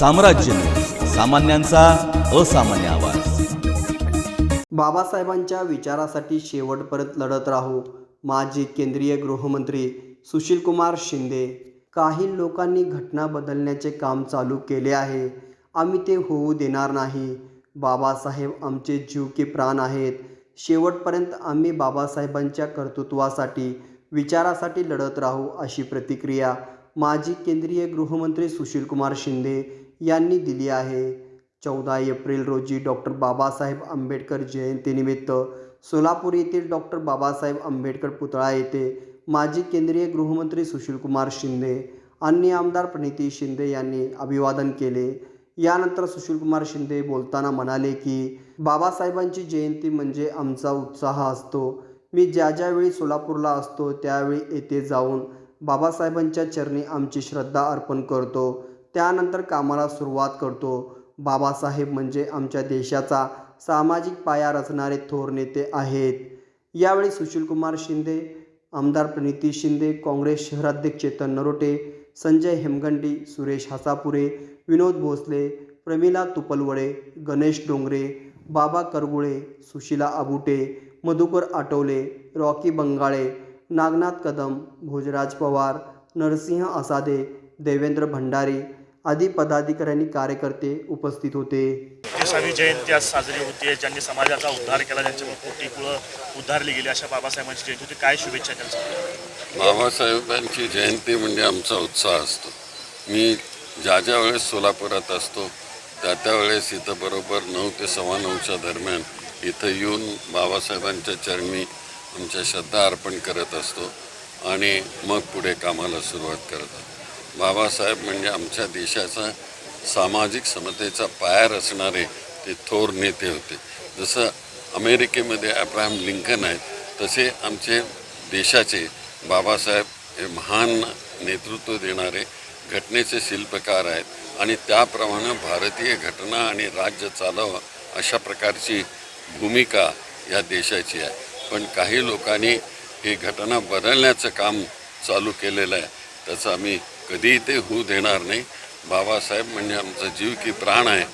साम्राज्य. सामान्यांचा असामान्य आवाज. बाबासाहेबांच्या विचारासाठी शेवटपर्यंत लढत राहू माजी केंद्रीय गृहमंत्री सुशीलकुमार शिंदे. काही लोकांनी घटना बदलण्याचे काम चालू केले आहे. आम्ही ते होऊ देणार नाही. बाबासाहेब आमचे जीव की प्राण आहेत. शेवटपर्यंत आम्ही बाबासाहेबांच्या कर्तृत्वासाठी विचारासाठी लढत राहू अशी प्रतिक्रिया माजी केंद्रीय गृहमंत्री सुशीलकुमार शिंदे यांनी दिली आहे. चौदा एप्रिल रोजी डॉक्टर बाबासाहेब आंबेडकर जयंतीनिमित्त सोलापूर येथील डॉक्टर बाबासाहेब आंबेडकर पुतळा येथे माजी केंद्रीय गृहमंत्री सुशीलकुमार शिंदे आणि आमदार प्रणिती शिंदे यांनी अभिवादन केले. यानंतर सुशीलकुमार शिंदे बोलताना म्हणाले की बाबासाहेबांची जयंती म्हणजे आमचा उत्साह असतो. मी ज्या ज्यावेळी सोलापूरला असतो त्यावेळी येथे जाऊन बाबासाहेबांच्या चरणी आमची श्रद्धा अर्पण करतो. त्यानंतर कामाला सुरुवात करतो. बाबासाहेब म्हणजे आमच्या देशाचा सामाजिक पाया रचणारे थोर नेते आहेत. यावेळी सुशीलकुमार शिंदे आमदार प्रणिती शिंदे काँग्रेस शहराध्यक्ष चेतन नरोटे संजय हेमगंडी सुरेश हसापुरे विनोद भोसले प्रमिला तुपलवडे गणेश डोंगरे बाबा करगुळे सुशीला आबुटे मधुकर आटवले रॉकी बंगाळे नागनाथ कदम भोजराज पवार नरसिंह असादे देवेंद्र भंडारी आदी पदाधिकाऱ्यांनी कार्यकर्ते उपस्थित होते. देसावी जयंती आज साजरी होती ज्यांनी समाजाचा उद्धार केला ज्यांच्यामुळे पोटी कुळं उद्धारली गेली अशा बाबासाहेबांची जयंती होती. काय शुभेच्छा त्यांच्या बाबासाहेबांची जयंती म्हणजे आमचा उत्साह असतो. मी ज्या ज्या वेळेस सोलापुरात असतो त्या त्यावेळेस इथं बरोबर नऊ ते सव्वा नऊच्या दरम्यान इथं येऊन बाबासाहेबांच्या चरणी आमच्या श्रद्धा अर्पण करत असतो आणि मग पुढे कामाला सुरुवात करतो बाबासाहेब म्हणजे आमच्या देशाचा सामाजिक समतेचा पाया रचणारे ते थोर नेते होते. जसं अमेरिकेमध्ये अब्राहम लिंकन आहेत तसे आमचे देशाचे बाबासाहेब हे महान नेतृत्व देणारे घटनेचे शिल्पकार आहेत आणि त्याप्रमाणे भारतीय घटना आणि राज्य चालवं अशा प्रकारची भूमिका या देशाची आहे. पण काही लोकांनी ही घटना बदलण्याचं काम चालू केलेलं आहे. त्याचा आम्ही कधीही ते होऊ देणार नाही. बाबासाहेब म्हणजे आमचा जीव की प्राण आहे.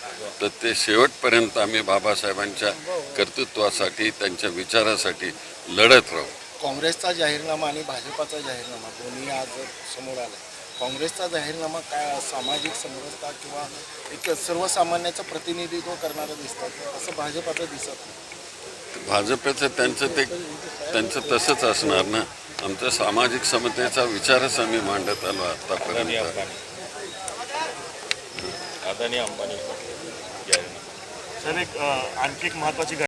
तर ते शेवटपर्यंत आम्ही बाबासाहेबांच्या कर्तृत्वासाठी त्यांच्या विचारासाठी लढत राहू. काँग्रेसचा जाहीरनामा आणि भाजपाचा जाहीरनामा दोन्ही आज समोर आले. काँग्रेसचा जाहीरनामा काय सामाजिक समरसता किंवा एक सर्वसामान्याचं प्रतिनिधित्व करणारं दिसतात असं भाजपाचं दिसत नाही. भाजपचं त्यांचं ते त्यांचं तसंच असणार ना. आमचा सामाजिक समतेचा विचारच आम्ही मांडत आलो आतापर्यंत. सर एक आणखी एक महत्वाची